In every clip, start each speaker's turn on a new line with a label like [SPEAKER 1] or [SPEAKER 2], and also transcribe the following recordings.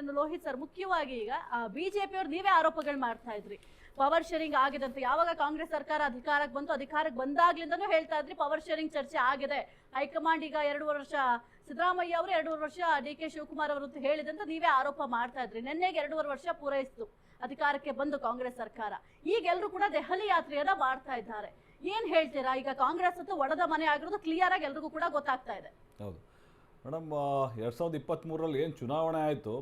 [SPEAKER 1] ಇನ್ನು ಲೋಹಿತ್ ಸರ್, ಮುಖ್ಯವಾಗಿ ಈಗ ಬಿಜೆಪಿ ಅವರು ನೀವೇ ಆರೋಪಗಳು ಮಾಡ್ತಾ ಇದ್ರಿ. ಪವರ್ ಶೇರಿಂಗ್ ಆಗಿದೆ ಅಂತ ಯಾವಾಗ ಕಾಂಗ್ರೆಸ್ ಸರ್ಕಾರ ಅಧಿಕಾರಕ್ಕೆ ಬಂತು, ಅಧಿಕಾರಕ್ಕೆ ಬಂದಾಗ್ಲಿಂದನೂ ಹೇಳ್ತಾ ಇದ್ರಿ, ಪವರ್ ಶೇರಿಂಗ್ ಚರ್ಚೆ ಆಗಿದೆ. ಹೈಕಮಾಂಡ್ ಈಗ ಎರಡು ವರ್ಷ, ಸಿದ್ದರಾಮಯ್ಯ ಅವರು ಎರಡೂವರೆ ವರ್ಷ ಡಿ ಕೆ ಶಿವಕುಮಾರ್ ಅವರು ಅಂತ ಹೇಳಿದಂತ ನೀವೇ ಆರೋಪ ಮಾಡ್ತಾ ಇದ್ರಿ. ನಿನ್ನೆಗೆ ಎರಡೂವರೆ ವರ್ಷ ಪೂರೈಸಿತು ಅಧಿಕಾರಕ್ಕೆ ಬಂದು ಕಾಂಗ್ರೆಸ್ ಸರ್ಕಾರ. ಈಗ ಎಲ್ಲರೂ ಕೂಡ ದೆಹಲಿ ಯಾತ್ರೆಯನ್ನ ಮಾಡ್ತಾ ಇದ್ದಾರೆ. ಏನ್ ಹೇಳ್ತೀರಾ? ಈಗ ಕಾಂಗ್ರೆಸ್ ಅಂತೂ ಒಡದ ಮನೆ ಆಗಿರೋದು ಕ್ಲಿಯರ್ ಆಗಿ ಎಲ್ರಿಗೂ ಕೂಡ ಗೊತ್ತಾಗ್ತಾ ಇದೆ.
[SPEAKER 2] ಹೌದು. ಮೇಡಮ್ ಎರಡು ಸಾವಿರದ ಇಪ್ಪತ್ತ್ಮೂರರಲ್ಲಿ ಏನು ಚುನಾವಣೆ ಆಯಿತು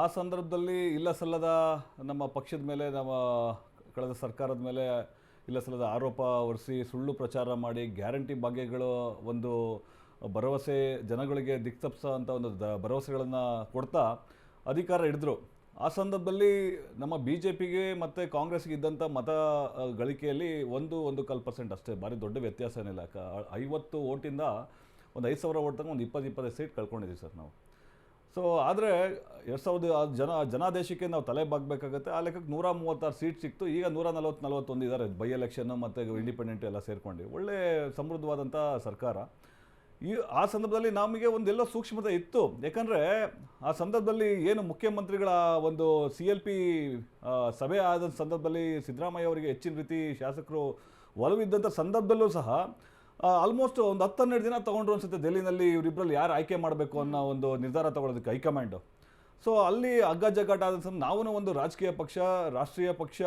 [SPEAKER 2] ಆ ಸಂದರ್ಭದಲ್ಲಿ ಇಲ್ಲ ಸಲ್ಲದ ನಮ್ಮ ಪಕ್ಷದ ಮೇಲೆ, ನಮ್ಮ ಕಳೆದ ಸರ್ಕಾರದ ಮೇಲೆ ಇಲ್ಲ ಸಲ್ಲದ ಆರೋಪ ಹೊರಿಸಿ, ಸುಳ್ಳು ಪ್ರಚಾರ ಮಾಡಿ ಗ್ಯಾರಂಟಿ ಭಾಗ್ಯಗಳು ಒಂದು ಭರವಸೆ, ಜನಗಳಿಗೆ ದಿಕ್ತಪ್ಸ ಅಂತ ಒಂದು ದ ಭರವಸೆಗಳನ್ನು ಕೊಡ್ತಾ ಅಧಿಕಾರ ಹಿಡಿದ್ರು. ಆ ಸಂದರ್ಭದಲ್ಲಿ ನಮ್ಮ ಬಿ ಜೆ ಪಿಗೆ ಮತ್ತು ಕಾಂಗ್ರೆಸ್ಗೆ ಇದ್ದಂಥ ಮತ ಗಳಿಕೆಯಲ್ಲಿ ಒಂದು ಒಂದು ಕಾಲು ಪರ್ಸೆಂಟ್ ಅಷ್ಟೇ, ಭಾರಿ ದೊಡ್ಡ ವ್ಯತ್ಯಾಸ ಏನಿಲ್ಲ. ಐವತ್ತು ಓಟಿಂದ ಒಂದು ಐದು ಸಾವಿರ ಓಟ್ ಒಂದು ಇಪ್ಪತ್ತು, ಇಪ್ಪತ್ತೈದು ಸೀಟ್ ಕಳ್ಕೊಂಡಿದ್ದೀವಿ ಸರ್ ನಾವು. ಸೊ ಆದರೆ ಎರಡು ಸಾವಿರದ ಜನ, ಜನಾದೇಶಕ್ಕೆ ನಾವು ತಲೆ ಬಾಗಬೇಕಾಗತ್ತೆ. ಆ ಲೆಕ್ಕಕ್ಕೆ ನೂರ ಮೂವತ್ತಾರು ಸೀಟ್ ಸಿಕ್ತು. ಈಗ ನೂರ ನಲ್ವತ್ತು ನಲವತ್ತೊಂದು ಇದ್ದಾರೆ ಬೈ ಎಲೆಕ್ಷನ್ನು ಮತ್ತು ಇಂಡಿಪೆಂಡೆಂಟ್ ಎಲ್ಲ ಸೇರಿಕೊಂಡು. ಒಳ್ಳೆ ಸಮೃದ್ಧವಾದಂಥ ಸರ್ಕಾರ. ಈ, ಆ ಸಂದರ್ಭದಲ್ಲಿ ನಮಗೆ ಒಂದೆಲ್ಲೋ ಸೂಕ್ಷ್ಮತೆ ಇತ್ತು. ಯಾಕಂದರೆ ಆ ಸಂದರ್ಭದಲ್ಲಿ ಏನು ಮುಖ್ಯಮಂತ್ರಿಗಳ ಒಂದು ಸಿ ಎಲ್ ಪಿ ಸಭೆ ಆದ ಸಂದರ್ಭದಲ್ಲಿ ಸಿದ್ದರಾಮಯ್ಯ ಅವರಿಗೆ ಹೆಚ್ಚಿನ ರೀತಿ ಶಾಸಕರು ಒಲವಿದ್ದಂಥ ಸಂದರ್ಭದಲ್ಲೂ ಸಹ ಆಲ್ಮೋಸ್ಟ್ ಒಂದು ಹತ್ತು ಹನ್ನೆರಡು ದಿನ ತೊಗೊಂಡ್ರು ಅನ್ಸುತ್ತೆ ದೆಹಲಿನಲ್ಲಿ ಇವರಿಬ್ಬರಲ್ಲಿ ಯಾರು ಆಯ್ಕೆ ಮಾಡಬೇಕು ಅನ್ನೋ ಒಂದು ನಿರ್ಧಾರ ತಗೊಳ್ಳೋದಕ್ಕೆ ಹೈಕಮಾಂಡು. ಸೊ ಅಲ್ಲಿ ಹಗ್ಗ ಜಗ್ಗಾಟ ಆದ ನಾವು ಒಂದು ರಾಜಕೀಯ ಪಕ್ಷ, ರಾಷ್ಟ್ರೀಯ ಪಕ್ಷ,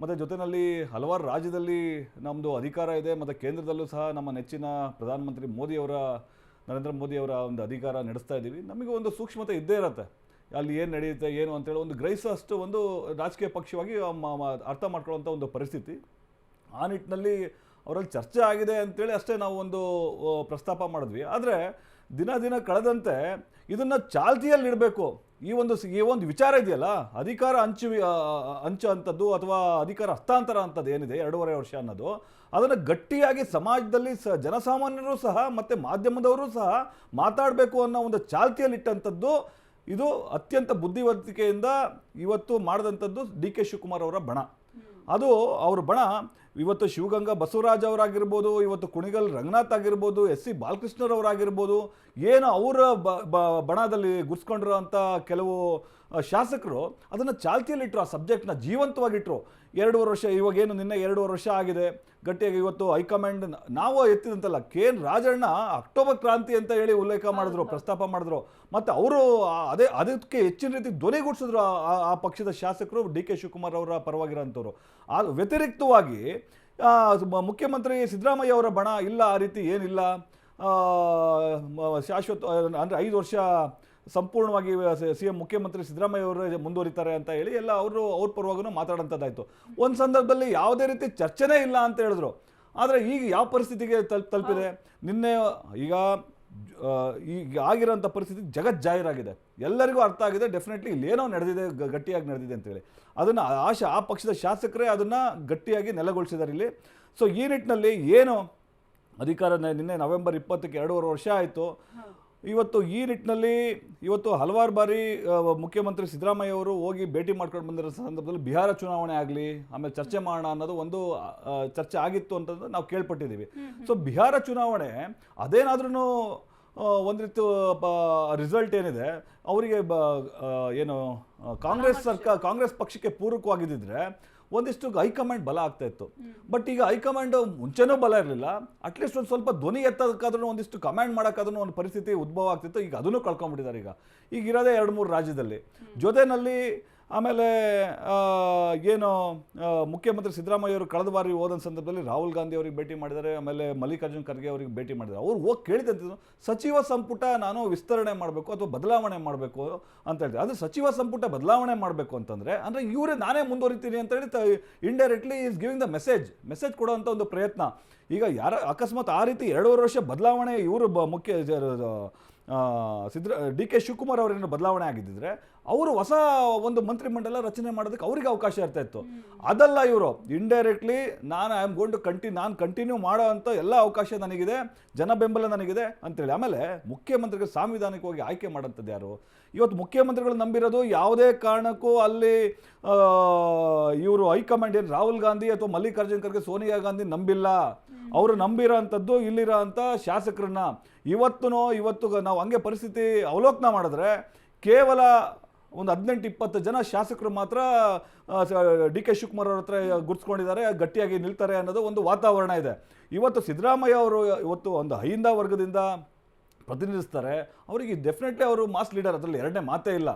[SPEAKER 2] ಮತ್ತು ಜೊತೆಯಲ್ಲಿ ಹಲವಾರು ರಾಜ್ಯದಲ್ಲಿ ನಮ್ಮದು ಅಧಿಕಾರ ಇದೆ, ಮತ್ತು ಕೇಂದ್ರದಲ್ಲೂ ಸಹ ನಮ್ಮ ನೆಚ್ಚಿನ ಪ್ರಧಾನಮಂತ್ರಿ ಮೋದಿಯವರ, ನರೇಂದ್ರ ಮೋದಿಯವರ ಒಂದು ಅಧಿಕಾರ ನಡೆಸ್ತಾ ಇದ್ದೀವಿ. ನಮಗೆ ಒಂದು ಸೂಕ್ಷ್ಮತೆ ಇದ್ದೇ ಇರುತ್ತೆ. ಅಲ್ಲಿ ಏನು ನಡೆಯುತ್ತೆ, ಏನು ಅಂತೇಳಿ ಒಂದು ಗ್ರಹಿಸೋಷ್ಟು ಒಂದು ರಾಜಕೀಯ ಪಕ್ಷವಾಗಿ ಅರ್ಥ ಮಾಡ್ಕೊಳ್ಳೋಂಥ ಒಂದು ಪರಿಸ್ಥಿತಿ. ಆ ನಿಟ್ಟಿನಲ್ಲಿ ಅವರಲ್ಲಿ ಚರ್ಚೆ ಆಗಿದೆ ಅಂತೇಳಿ ಅಷ್ಟೇ ನಾವು ಒಂದು ಪ್ರಸ್ತಾಪ ಮಾಡಿದ್ವಿ. ಆದರೆ ದಿನ ದಿನ ಕಳೆದಂತೆ ಇದನ್ನು ಚಾಲ್ತಿಯಲ್ಲಿಡಬೇಕು ಈ ಒಂದು ಈ ಒಂದು ವಿಚಾರ ಇದೆಯಲ್ಲ ಅಧಿಕಾರ ಹಂಚು ಹಂಚು ಅಂಥದ್ದು ಅಥವಾ ಅಧಿಕಾರ ಹಸ್ತಾಂತರ ಅಂಥದ್ದು ಏನಿದೆ ಎರಡೂವರೆ ವರ್ಷ ಅನ್ನೋದು ಅದನ್ನು ಗಟ್ಟಿಯಾಗಿ ಸಮಾಜದಲ್ಲಿ ಸ ಜನಸಾಮಾನ್ಯರು ಸಹ ಮತ್ತು ಮಾಧ್ಯಮದವರು ಸಹ ಮಾತಾಡಬೇಕು ಅನ್ನೋ ಒಂದು ಚಾಲ್ತಿಯಲ್ಲಿಟ್ಟಂಥದ್ದು ಇದು ಅತ್ಯಂತ ಬುದ್ಧಿವಂತಿಕೆಯಿಂದ ಇವತ್ತು ಮಾಡಿದಂಥದ್ದು ಡಿ ಕೆ ಶಿವಕುಮಾರ್ ಅವರ ಬಣ. ಅದು ಅವ್ರ ಬಣ ಇವತ್ತು ಶಿವಗಂಗಾ ಬಸವರಾಜ್ ಅವರಾಗಿರ್ಬೋದು ಇವತ್ತು ಕುಣಿಗಲ್ ರಂಗನಾಥ್ ಆಗಿರ್ಬೋದು ಎಸ್ ಸಿ ಬಾಲಕೃಷ್ಣರವರಾಗಿರ್ಬೋದು ಏನು ಅವರ ಬ- ಬಣದಲ್ಲಿ ಗುರ್ಸ್ಕೊಂಡಿರೋಂಥ ಕೆಲವು ಶಾಸಕರು ಅದನ್ನು ಚಾಲ್ತಿಯಲ್ಲಿಟ್ಟರು ಆ ಸಬ್ಜೆಕ್ಟ್ನ ಜೀವಂತವಾಗಿಟ್ಟರು ಎರಡೂವರೆ ವರ್ಷ ಇವಾಗ ಏನು ನಿನ್ನೆ ಎರಡೂವರೆ ವರ್ಷ ಆಗಿದೆ. ಗಟ್ಟಿಯಾಗಿ ಇವತ್ತು ಹೈಕಮಾಂಡ್ ನಾವು ಎತ್ತಿದಂತಲ್ಲ ಕೆ ಎನ್ ರಾಜಣ್ಣ ಅಕ್ಟೋಬರ್ ಕ್ರಾಂತಿ ಅಂತ ಹೇಳಿ ಉಲ್ಲೇಖ ಮಾಡಿದ್ರು ಪ್ರಸ್ತಾಪ ಮಾಡಿದ್ರು. ಮತ್ತು ಅವರು ಅದೇ ಅದಕ್ಕೆ ಹೆಚ್ಚಿನ ರೀತಿ ಧ್ವನಿಗೂಡಿಸಿದ್ರು ಆ- ಪಕ್ಷದ ಶಾಸಕರು ಡಿ ಕೆ ಶಿವಕುಮಾರ್ ಅವರ ಪರವಾಗಿರೋಂಥವ್ರು. ಆ ವ್ಯತಿರಿಕ್ತವಾಗಿ ಮುಖ್ಯಮಂತ್ರಿ ಸಿದ್ದರಾಮಯ್ಯ ಅವರ ಬಣ ಇಲ್ಲ, ಆ ರೀತಿ ಏನಿಲ್ಲ. ಶಾಶ್ವತ, ಅಂದರೆ ಐದು ವರ್ಷ ಸಂಪೂರ್ಣವಾಗಿ ಸಿ ಎಂ ಮುಖ್ಯಮಂತ್ರಿ ಸಿದ್ದರಾಮಯ್ಯ ಅವರು ಮುಂದುವರಿತಾರೆ ಅಂತ ಹೇಳಿ ಎಲ್ಲ ಅವರು, ಅವ್ರ ಪರವಾಗೂ ಮಾತಾಡೋಂಥದ್ದಾಯಿತು ಒಂದು ಸಂದರ್ಭದಲ್ಲಿ ಯಾವುದೇ ರೀತಿ ಚರ್ಚೆನೇ ಇಲ್ಲ ಅಂತ ಹೇಳಿದ್ರು. ಆದರೆ ಈಗ ಯಾವ ಪರಿಸ್ಥಿತಿಗೆ ತಲುಪ್ ತಲುಪಿದೆ? ನಿನ್ನೆ ಈಗ ಈಗ ಆಗಿರೋಂಥ ಪರಿಸ್ಥಿತಿ ಜಗಜ್ಜಾಹಿರಾಗಿದೆ ಎಲ್ಲರಿಗೂ ಅರ್ಥ ಆಗಿದೆ ಡೆಫಿನೆಟ್ಲಿ ಇಲ್ಲೇನೋ ನಡೆದಿದೆ, ಗಟ್ಟಿಯಾಗಿ ನಡೆದಿದೆ ಅಂತೇಳಿ ಅದನ್ನು ಆ ಆ ಪಕ್ಷದ ಶಾಸಕರೇ ಅದನ್ನು ಗಟ್ಟಿಯಾಗಿ ನೆಲೆಗೊಳಿಸಿದ್ದಾರೆ ಇಲ್ಲಿ. ಸೊ ಈ ನಿಟ್ಟಿನಲ್ಲಿ ಏನು ಅಧಿಕಾರ ನಿನ್ನೆ ನವೆಂಬರ್ ಇಪ್ಪತ್ತಕ್ಕೆ ಎರಡೂವರೆ ವರ್ಷ ಆಯಿತು. ಇವತ್ತು ಈ ನಿಟ್ಟಿನಲ್ಲಿ ಇವತ್ತು ಹಲವಾರು ಬಾರಿ ಮುಖ್ಯಮಂತ್ರಿ ಸಿದ್ದರಾಮಯ್ಯ ಅವರು ಹೋಗಿ ಭೇಟಿ ಮಾಡ್ಕೊಂಡು ಬಂದಿರೋ ಸಂದರ್ಭದಲ್ಲಿ ಬಿಹಾರ ಚುನಾವಣೆ ಆಗಲಿ, ಆಮೇಲೆ ಚರ್ಚೆ ಮಾಡೋಣ ಅನ್ನೋದು ಒಂದು ಚರ್ಚೆ ಆಗಿತ್ತು ಅಂತಂದು ನಾವು ಕೇಳ್ಪಟ್ಟಿದ್ದೀವಿ. ಸೊ ಬಿಹಾರ ಚುನಾವಣೆ ಅದೇನಾದ್ರೂ ಒಂದು ರೀತಿ ರಿಸಲ್ಟ್ ಏನಿದೆ? ಅವರಿಗೆ ಏನು ಕಾಂಗ್ರೆಸ್ ಸರ್ಕಾರ ಕಾಂಗ್ರೆಸ್ ಪಕ್ಷಕ್ಕೆ ಪೂರಕವಾಗಿದ್ದಿದ್ರೆ ಒಂದಿಷ್ಟು ಹೈಕಮಾಂಡ್ ಬಲ ಆಗ್ತಾ ಇತ್ತು ಬಟ್ ಈಗ ಹೈಕಮಾಂಡ್ ಮುಂಚೆನೂ ಬಲ ಇರಲಿಲ್ಲ. ಅಟ್ಲೀಸ್ಟ್ ಒಂದು ಸ್ವಲ್ಪ ಧ್ವನಿ ಎತ್ತೋದಕ್ಕಾದ್ರೂ ಒಂದಿಷ್ಟು ಕಮಾಂಡ್ ಮಾಡೋಕ್ಕಾದ್ರೂ ಒಂದು ಪರಿಸ್ಥಿತಿ ಉದ್ಭವ ಆಗ್ತಿತ್ತು. ಈಗ ಅದನ್ನು ಕಳ್ಕೊಂಡ್ಬಿಟ್ಟಿದ್ದಾರೆ ಈಗ. ಈಗ ಇರೋದೇ ಎರಡು ಮೂರು ರಾಜ್ಯದಲ್ಲಿ. ಜೊತೆನಲ್ಲಿ ಆಮೇಲೆ ಏನು ಮುಖ್ಯಮಂತ್ರಿ ಸಿದ್ದರಾಮಯ್ಯ ಅವರು ಕಳೆದ ಬಾರಿ ಹೋದ ಸಂದರ್ಭದಲ್ಲಿ ರಾಹುಲ್ ಗಾಂಧಿ ಅವರಿಗೆ ಭೇಟಿ ಮಾಡಿದ್ದಾರೆ, ಆಮೇಲೆ ಮಲ್ಲಿಕಾರ್ಜುನ್ ಖರ್ಗೆ ಅವರಿಗೆ ಭೇಟಿ ಮಾಡಿದ್ದಾರೆ. ಅವ್ರು ಹೋಗಿ ಕೇಳಿದಂತಿದ್ರು ಸಚಿವ ಸಂಪುಟ ನಾನು ವಿಸ್ತರಣೆ ಮಾಡಬೇಕು ಅಥವಾ ಬದಲಾವಣೆ ಮಾಡಬೇಕು ಅಂತ ಹೇಳ್ತಾರೆ. ಅಂದರೆ ಸಚಿವ ಸಂಪುಟ ಬದಲಾವಣೆ ಮಾಡಬೇಕು ಅಂತಂದರೆ, ಅಂದರೆ ಇವರೇ ನಾನೇ ಮುಂದುವರಿತೀನಿ ಅಂತ ಹೇಳಿ indirectly is giving the message message ಕೊಡೋ ಒಂದು ಪ್ರಯತ್ನ. ಈಗ ಯಾರ ಅಕಸ್ಮಾತ್ ಆ ರೀತಿ ಎರಡೂವರೆ ವರ್ಷ ಬದಲಾವಣೆ ಇವರು ಬ ಮುಖ್ಯ ಸಿದ್ರ, ಡಿ ಕೆ ಶಿವಕುಮಾರ್ ಅವರೇನು ಬದಲಾವಣೆ ಆಗಿದ್ದಿದ್ರೆ ಅವರು ಹೊಸ ಒಂದು ಮಂತ್ರಿಮಂಡಲ ರಚನೆ ಮಾಡೋದಕ್ಕೆ ಅವರಿಗೆ ಅವಕಾಶ ಇರ್ತಾ ಇತ್ತು. ಅದಲ್ಲ ಇವರು. ಇಂಡೈರೆಕ್ಟ್ಲಿ ನಾನು ಐ ಆಮ್ ಗೋನ್ ಟು ಕಂಟಿ ನಾನು ಕಂಟಿನ್ಯೂ ಮಾಡೋ ಅಂಥ ಎಲ್ಲ ಅವಕಾಶ ನನಗಿದೆ, ಜನ ಬೆಂಬಲ ನನಗಿದೆ ಅಂತೇಳಿ. ಆಮೇಲೆ ಮುಖ್ಯಮಂತ್ರಿಗಳು ಸಾಂವಿಧಾನಿಕವಾಗಿ ಆಯ್ಕೆ ಮಾಡೋಂಥದ್ದು ಯಾರು? ಇವತ್ತು ಮುಖ್ಯಮಂತ್ರಿಗಳು ನಂಬಿರೋದು ಯಾವುದೇ ಕಾರಣಕ್ಕೂ ಅಲ್ಲಿ ಇವರು ಹೈಕಮಾಂಡ್ ಏನು ರಾಹುಲ್ ಗಾಂಧಿ ಅಥವಾ ಮಲ್ಲಿಕಾರ್ಜುನ್ ಖರ್ಗೆ ಸೋನಿಯಾ ಗಾಂಧಿ ನಂಬಿಲ್ಲ. ಅವರು ನಂಬಿರೋ ಅಂಥದ್ದು ಇಲ್ಲಿರೋ ಅಂಥ ಶಾಸಕರನ್ನ ಇವತ್ತು ಇವತ್ತು ನಾವು ಹಂಗೆ ಪರಿಸ್ಥಿತಿ ಅವಲೋಕನ ಮಾಡಿದ್ರೆ ಕೇವಲ ಒಂದು ಹದಿನೆಂಟು ಇಪ್ಪತ್ತು ಜನ ಶಾಸಕರು ಮಾತ್ರ ಡಿ ಕೆ ಶಿವಕುಮಾರ್ ಅವ್ರ ಹತ್ರ ಗುರ್ಸ್ಕೊಂಡಿದ್ದಾರೆ ಗಟ್ಟಿಯಾಗಿ ನಿಲ್ತಾರೆ ಅನ್ನೋದು ಒಂದು ವಾತಾವರಣ ಇದೆ. ಇವತ್ತು ಸಿದ್ದರಾಮಯ್ಯ ಅವರು ಇವತ್ತು ಒಂದು ಅಹಿಂದ ವರ್ಗದಿಂದ ಪ್ರತಿನಿಧಿಸ್ತಾರೆ. ಅವರಿಗೆ ಡೆಫಿನೆಟ್ಲಿ ಅವರು ಮಾಸ್ ಲೀಡರ್ ಅದರಲ್ಲಿ ಎರಡನೇ ಮಾತೇ ಇಲ್ಲ.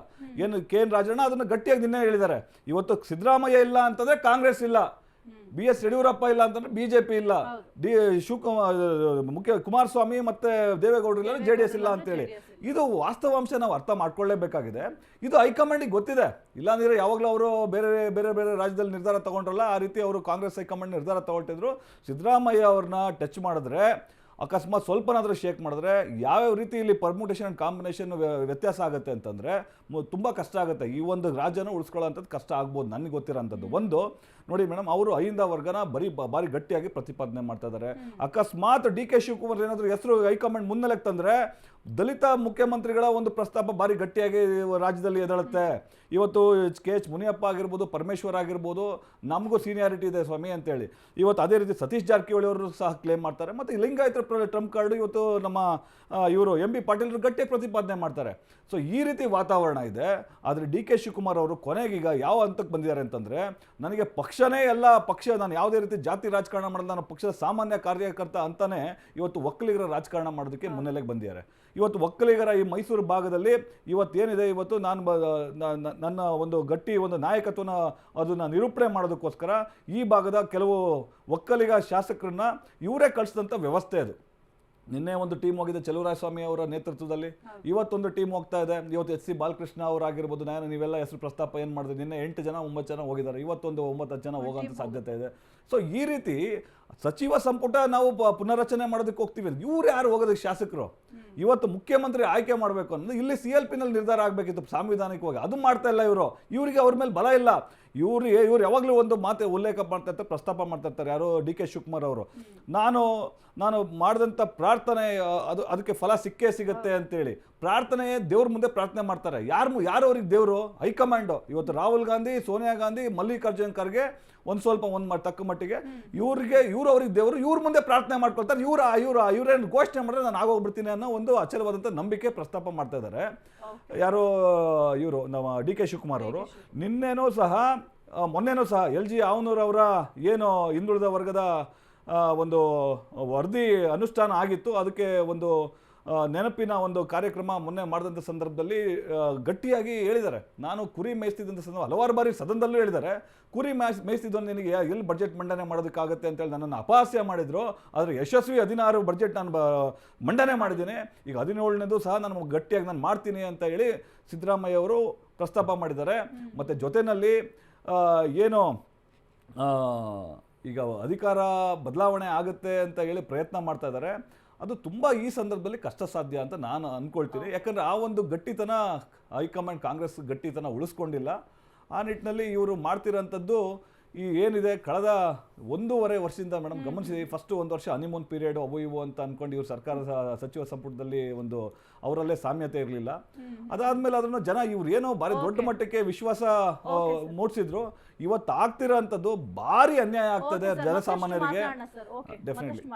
[SPEAKER 2] ಏನು ಕೆ ಎನ್ ರಾಜಣ್ಣ ಅದನ್ನು ಗಟ್ಟಿಯಾಗಿ ನಿನ್ನೆ ಹೇಳಿದ್ದಾರೆ. ಇವತ್ತು ಸಿದ್ದರಾಮಯ್ಯ ಇಲ್ಲ ಅಂತಂದರೆ ಕಾಂಗ್ರೆಸ್ ಇಲ್ಲ. ಬಿ ಎಸ್ ಯಡಿಯೂರಪ್ಪ ಇಲ್ಲ ಅಂತಂದ್ರೆ ಬಿಜೆಪಿ ಇಲ್ಲ. ಡಿ ಶಿವಕುಮಾರ್ ಮುಖ್ಯ ಕುಮಾರಸ್ವಾಮಿ ಮತ್ತೆ ದೇವೇಗೌಡರು ಇಲ್ಲ ಜೆ ಡಿ ಎಸ್ ಇಲ್ಲ. ಅಂತೇಳಿ ಇದು ವಾಸ್ತವಾಂಶ ನಾವು ಅರ್ಥ ಮಾಡ್ಕೊಳ್ಳೇಬೇಕಾಗಿದೆ. ಇದು ಹೈಕಮಾಂಡಿಗೆ ಗೊತ್ತಿದೆ. ಇಲ್ಲಾಂದ್ರೆ ಯಾವಾಗಲೂ ಅವರು ಬೇರೆ ಬೇರೆ ಬೇರೆ ರಾಜ್ಯದಲ್ಲಿ ನಿರ್ಧಾರ ತಗೊಂಡ್ರಲ್ಲ ಆ ರೀತಿ ಅವರು ಕಾಂಗ್ರೆಸ್ ಹೈಕಮಾಂಡ್ ನಿರ್ಧಾರ ತಗೊಳ್ತಿದ್ರು. ಸಿದ್ದರಾಮಯ್ಯ ಅವ್ರನ್ನ ಟಚ್ ಮಾಡಿದ್ರೆ ಅಕಸ್ಮಾತ್ ಸ್ವಲ್ಪನಾದರೂ ಶೇಕ್ ಮಾಡಿದ್ರೆ ಯಾವ್ಯಾವ ರೀತಿ ಇಲ್ಲಿ ಪರ್ಮುಟೇಷನ್ ಆ್ಯಂಡ್ ಕಾಂಬಿನೇಷನ್ ವ್ಯತ್ಯಾಸ ಆಗುತ್ತೆ ಅಂತಂದರೆ ತುಂಬ ಕಷ್ಟ ಆಗುತ್ತೆ. ಈ ಒಂದು ರಾಜ್ಯನ ಉಳಿಸ್ಕೊಳ್ಳೋಂಥದ್ದು ಕಷ್ಟ ಆಗ್ಬೋದು ನನಗೆ ಗೊತ್ತಿರೋಂಥದ್ದು. ಒಂದು ನೋಡಿ ಮೇಡಮ್ ಅವರು ಐಂದ ವರ್ಗನ ಬರೀ ಬಾರಿ ಗಟ್ಟಿಯಾಗಿ ಪ್ರತಿಪಾದನೆ ಮಾಡ್ತಾ ಇದ್ದಾರೆ. ಅಕಸ್ಮಾತ್ ಡಿ ಕೆ ಶಿವಕುಮಾರ್ ಏನಾದರೂ ಹೆಸರು ಹೈಕಮಾಂಡ್ ಮುನ್ನೆಲೆಗೆ ತಂದರೆ ದಲಿತ ಮುಖ್ಯಮಂತ್ರಿಗಳ ಒಂದು ಪ್ರಸ್ತಾಪ ಭಾರಿ ಗಟ್ಟಿಯಾಗಿ ರಾಜ್ಯದಲ್ಲಿ ಎದಳುತ್ತೆ. ಇವತ್ತು ಕೆ ಎಚ್ ಮುನಿಯಪ್ಪ ಆಗಿರ್ಬೋದು ಪರಮೇಶ್ವರ್ ಆಗಿರ್ಬೋದು ನಮಗೂ ಸೀನಿಯಾರಿಟಿ ಇದೆ ಸ್ವಾಮಿ ಅಂತೇಳಿ. ಇವತ್ತು ಅದೇ ರೀತಿ ಸತೀಶ್ ಜಾರಕಿಹೊಳಿ ಅವರು ಸಹ ಕ್ಲೇಮ್ ಮಾಡ್ತಾರೆ. ಮತ್ತು ಲಿಂಗಾಯತರ ಪ್ರ- ಟ್ರಂಪ್ ಕಾರ್ಡು ಇವತ್ತು ನಮ್ಮ ಇವರು ಎಂ ಬಿ ಪಾಟೀಲರು ಗಟ್ಟಿಯಾಗಿ ಪ್ರತಿಪಾದನೆ ಮಾಡ್ತಾರೆ. ಸೊ ಈ ರೀತಿ ವಾತಾವರಣ ಇದೆ. ಆದರೆ ಡಿ ಕೆ ಶಿವಕುಮಾರ್ ಅವರು ಕೊನೆಗೀಗ ಯಾವ ಹಂತಕ್ಕೆ ಬಂದಿದ್ದಾರೆ ಅಂತಂದರೆ ನನಗೆ ಪಕ್ಷನೇ ಎಲ್ಲ ಪಕ್ಷ ನಾನು ಯಾವುದೇ ರೀತಿ ಜಾತಿ ರಾಜಕಾರಣ ಮಾಡಲ್ಲ ನಾನು ಪಕ್ಷದ ಸಾಮಾನ್ಯ ಕಾರ್ಯಕರ್ತ ಅಂತಲೇ ಇವತ್ತು ಒಕ್ಕಲಿಗರ ರಾಜಕಾರಣ ಮಾಡೋದಕ್ಕೆ ಮುನ್ನೆಲೆಗೆ ಬಂದಿದ್ದಾರೆ. ಇವತ್ತು ಒಕ್ಕಲಿಗರ ಈ ಮೈಸೂರು ಭಾಗದಲ್ಲಿ ಇವತ್ತೇನಿದೆ ಇವತ್ತು ನಾನು ಬ- ನ- ನ- ನನ್ನ ಒಂದು ಗಟ್ಟಿ ಒಂದು ನಾಯಕತ್ವನ ಅದನ್ನು ನಿರೂಪಣೆ ಮಾಡೋದಕ್ಕೋಸ್ಕರ ಈ ಭಾಗದ ಕೆಲವು ಒಕ್ಕಲಿಗ ಶಾಸಕರನ್ನ ಇವರೇ ಕಳಿಸಿದಂಥ ವ್ಯವಸ್ಥೆ ಅದು. ನಿನ್ನೆ ಒಂದು ಟೀಮ್ ಹೋಗಿದೆ ಸ್ವಾಮಿ ಅವರ ನೇತೃತ್ವದಲ್ಲಿ. ಇವತ್ತೊಂದು ಟೀಮ್ ಹೋಗ್ತಾ ಇದೆ. ಇವತ್ತು ಎಚ್ ಸಿ ಬಾಲಕೃಷ್ಣ ಅವರಾಗಿರ್ಬೋದು ನಾನು ನೀವೆಲ್ಲ ಹೆಸರು ಪ್ರಸ್ತಾಪ ಏನು ಮಾಡಿದೆ ನಿನ್ನೆ ಎಂಟು ಜನ ಒಂಬತ್ತು ಜನ ಹೋಗಿದ್ದಾರೆ. ಇವತ್ತೊಂದು ಒಂಬತ್ತು ಹತ್ತು ಜನ ಹೋಗೋಂಥ ಸಾಧ್ಯತೆ ಇದೆ. ಸೊ ಈ ರೀತಿ ಸಚಿವ ಸಂಪುಟ ನಾವು ಪುನರಚನೆ ಪುನರ್ರಚನೆ ಮಾಡೋದಕ್ಕೆ ಹೋಗ್ತೀವಿ. ಇವ್ರು ಯಾರು ಹೋಗೋದಕ್ಕೆ ಶಾಸಕರು? ಇವತ್ತು ಮುಖ್ಯಮಂತ್ರಿ ಆಯ್ಕೆ ಮಾಡಬೇಕು ಅನ್ನೋದು ಇಲ್ಲಿ ಸಿ ಎಲ್ ಪಿನಲ್ಲಿ ನಿರ್ಧಾರ ಆಗಬೇಕಿತ್ತು ಸಾಂವಿಧಾನಿಕವಾಗಿ. ಅದು ಮಾಡ್ತಾ ಇಲ್ಲ ಇವರು. ಇವರಿಗೆ ಅವ್ರ ಮೇಲೆ ಬಲ ಇಲ್ಲ. ಇವ್ರು ಇವ್ರು ಯಾವಾಗಲೂ ಒಂದು ಮಾತೆ ಉಲ್ಲೇಖ ಮಾಡ್ತಾ ಇರ್ತಾರೆ ಪ್ರಸ್ತಾಪ ಮಾಡ್ತಾ ಇರ್ತಾರೆ. ಯಾರು ಡಿ ಕೆ ಶಿವಕುಮಾರ್ ಅವರು. ನಾನು ನಾನು ಮಾಡಿದಂಥ ಪ್ರಾರ್ಥನೆ ಅದು ಅದಕ್ಕೆ ಫಲ ಸಿಕ್ಕೇ ಸಿಗುತ್ತೆ ಅಂತೇಳಿ. ಪ್ರಾರ್ಥನೆ ದೇವ್ರ ಮುಂದೆ ಪ್ರಾರ್ಥನೆ ಮಾಡ್ತಾರೆ. ಯಾರು ಯಾರು ಅವ್ರಿಗೆ ದೇವರು? ಹೈಕಮಾಂಡು. ಇವತ್ತು ರಾಹುಲ್ ಗಾಂಧಿ ಸೋನಿಯಾ ಗಾಂಧಿ ಮಲ್ಲಿಕಾರ್ಜುನ್ ಖರ್ಗೆ ಒಂದು ಸ್ವಲ್ಪ ಒಂದು ಮಾಡಿ ತಕ್ಕ ಮಟ್ಟಿಗೆ ಇವ್ರಿಗೆ ಇವರು ಅವ್ರಿಗೆ ದೇವರು ಇವ್ರ ಮುಂದೆ ಪ್ರಾರ್ಥನೆ ಮಾಡ್ಕೊಳ್ತಾರೆ. ಇವರ ಇವರ ಇವ್ರೇನು ಘೋಷಣೆ ಮಾಡಿದ್ರೆ ನಾನು ಆಗೋಗ್ಬಿಡ್ತೀನಿ ಅನ್ನೋ ಒಂದು ಅಚಲವಾದಂಥ ನಂಬಿಕೆ ಪ್ರಸ್ತಾಪ ಮಾಡ್ತಾ ಇದ್ದಾರೆ. ಯಾರು ಇವರು ನಮ್ಮ ಡಿ ಕೆ ಶಿವಕುಮಾರ್ ಅವರು. ನಿನ್ನೆನೂ ಸಹ ಮೊನ್ನೆನೂ ಸಹ ಎಲ್ ಜಿ ಅವರ ಏನು ಹಿಂದುಳಿದ ವರ್ಗದ ಒಂದು ವರದಿ ಅನುಷ್ಠಾನ ಆಗಿತ್ತು. ಅದಕ್ಕೆ ಒಂದು ನೆನಪಿನ ಒಂದು ಕಾರ್ಯಕ್ರಮ ಮೊನ್ನೆ ಮಾಡಿದಂಥ ಸಂದರ್ಭದಲ್ಲಿ ಗಟ್ಟಿಯಾಗಿ ಹೇಳಿದ್ದಾರೆ. ನಾನು ಕುರಿ ಮೇಯಿಸ್ತಿದ್ದಂಥ ಸಂದರ್ಭ ಹಲವಾರು ಬಾರಿ ಸದನದಲ್ಲೂ ಹೇಳಿದ್ದಾರೆ. ಕುರಿ ಮೇಯ್ಸ್ ಮೇಯಿಸ್ತಿದ್ದು ನಿನಗೆ ಎಲ್ಲಿ ಬಜೆಟ್ ಮಂಡನೆ ಮಾಡೋದಕ್ಕಾಗತ್ತೆ ಅಂತೇಳಿ ನನ್ನನ್ನು ಅಪಹಾಸ್ಯ ಮಾಡಿದರು. ಆದರೆ ಯಶಸ್ವಿ ಹದಿನಾರು ಬಜೆಟ್ ನಾನು ಬ ಮಂಡನೆ ಮಾಡಿದ್ದೀನಿ. ಈಗ ಹದಿನೇಳನೇದು ಸಹ ನಾನು ಗಟ್ಟಿಯಾಗಿ ನಾನು ಮಾಡ್ತೀನಿ ಅಂತ ಹೇಳಿ ಸಿದ್ದರಾಮಯ್ಯ ಅವರು ಪ್ರಸ್ತಾಪ ಮಾಡಿದ್ದಾರೆ. ಮತ್ತು ಜೊತೆಯಲ್ಲಿ ಏನು ಈಗ ಅಧಿಕಾರ ಬದಲಾವಣೆ ಆಗುತ್ತೆ ಅಂತ ಹೇಳಿ ಪ್ರಯತ್ನ ಮಾಡ್ತಾ ಇದ್ದಾರೆ. ಅದು ತುಂಬ ಈ ಸಂದರ್ಭದಲ್ಲಿ ಕಷ್ಟ ಸಾಧ್ಯ ಅಂತ ನಾನು ಅಂದ್ಕೊಳ್ತೀನಿ ಯಾಕಂದರೆ ಆ ಒಂದು ಗಟ್ಟಿತನ ಹೈಕಮಾಂಡ್ ಕಾಂಗ್ರೆಸ್ ಗಟ್ಟಿತನ ಉಳಿಸ್ಕೊಂಡಿಲ್ಲ. ಆ ನಿಟ್ಟಿನಲ್ಲಿ ಇವರು ಮಾಡ್ತಿರೋಂಥದ್ದು ಈ ಏನಿದೆ ಕಳೆದ ಒಂದೂವರೆ ವರ್ಷದಿಂದ ಮೇಡಮ್ ಗಮನಿಸಿದೆ. ಫಸ್ಟ್ ಒಂದು ವರ್ಷ ಹನಿಮೂನ್ ಪೀರಿಯಡ್ ಅವು ಇವು ಅಂತ ಅನ್ಕೊಂಡು ಇವ್ರು ಸರ್ಕಾರ ಸಚಿವ ಸಂಪುಟದಲ್ಲಿ ಒಂದು ಅವರಲ್ಲೇ ಸಾಮ್ಯತೆ ಇರಲಿಲ್ಲ. ಅದಾದ್ಮೇಲೆ ಅದನ್ನು ಜನ ಇವ್ರು ಏನೋ ಭಾರಿ ದೊಡ್ಡ ಮಟ್ಟಕ್ಕೆ ವಿಶ್ವಾಸ ಮೂಡಿಸಿದ್ರು. ಇವತ್ತು ಆಗ್ತಿರೋ ಅಂಥದ್ದು ಭಾರಿ ಅನ್ಯಾಯ ಆಗ್ತದೆ. ಜನಸಾಮಾನ್ಯರಿಗೆ ಡೆಫಿನೆಟ್ಲಿ